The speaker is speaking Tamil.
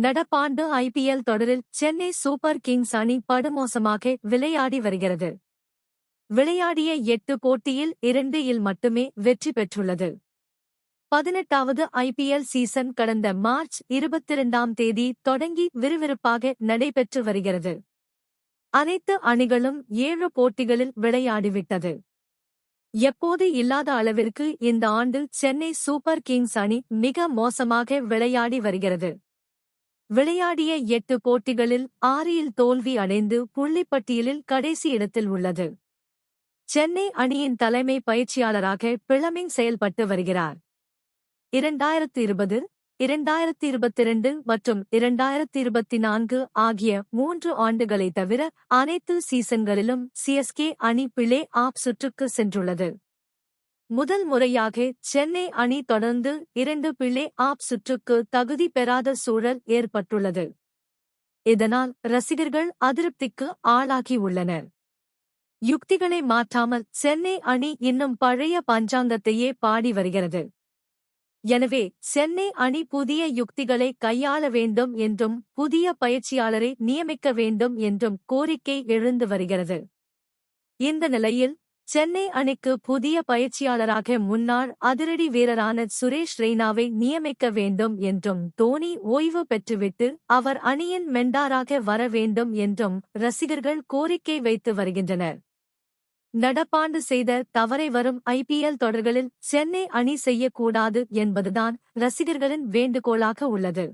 நடப்பாண்டு ஐபிஎல் தொடரில் சென்னை சூப்பர் கிங்ஸ் அணி படுமோசமாக விளையாடி வருகிறது. விளையாடிய எட்டு போட்டியில் இரண்டு இல் மட்டுமே வெற்றி பெற்றுள்ளது. பதினெட்டாவது ஐபிஎல் சீசன் கடந்த மார்ச் இருபத்திரண்டாம் தேதி தொடங்கி விறுவிறுப்பாக நடைபெற்று வருகிறது. அனைத்து அணிகளும் ஏழு போட்டிகளில் விளையாடிவிட்டது. எப்போது இல்லாத அளவிற்கு இந்த ஆண்டு சென்னை சூப்பர் கிங்ஸ் அணி மிக மோசமாக விளையாடி வருகிறது. விளையாடிய எட்டு போட்டிகளில் ஆறில் தோல்வி அடைந்து புள்ளிப்பட்டியலில் கடைசி இடத்தில் உள்ளது. சென்னை அணியின் தலைமை பயிற்சியாளராக பிளமிங் செயல்பட்டு வருகிறார். இரண்டாயிரத்து இருபது இரண்டாயிரத்தி இருபத்திரண்டு மற்றும் இரண்டாயிரத்தி இருபத்தி நான்கு ஆகிய மூன்று ஆண்டுகளை தவிர அனைத்து சீசன்களிலும் சிஎஸ்கே அணி பிளே ஆப் சுற்றுக்கு சென்றுள்ளது. முதல் முறையாக சென்னை அணி தொடர்ந்து இரண்டு பிள்ளை ஆப் சுற்றுக்கு தகுதி பெறாத சூழல் ஏற்பட்டுள்ளது. இதனால் ரசிகர்கள் அதிருப்திக்கு ஆளாகியுள்ளனர் யுக்திகளை மாற்றாமல் சென்னை அணி இன்னும் பழைய பஞ்சாங்கத்தையே பாடி வருகிறது. எனவே சென்னை அணி புதிய யுக்திகளை கையாள வேண்டும் என்றும் புதிய பயிற்சியாளரை நியமிக்க வேண்டும் என்றும் கோரிக்கை எழுந்து வருகிறது. இந்த நிலையில் சென்னை அணிக்கு புதிய பயிற்சியாளராக முன்னாள் அதிரடி வீரரான சுரேஷ் ரெய்னாவை நியமிக்க வேண்டும் என்றும் தோனி ஓய்வு பெற்றுவிட்டு அவர் அணியின் மெண்டாராக வர வேண்டும் என்றும் ரசிகர்கள் கோரிக்கை வைத்து வருகின்றனர். நடப்பாண்டு செய்த தவறை வரும் ஐபிஎல் தொடர்களில் சென்னை அணி செய்யக்கூடாது என்பதுதான் ரசிகர்களின் வேண்டுகோளாக உள்ளது.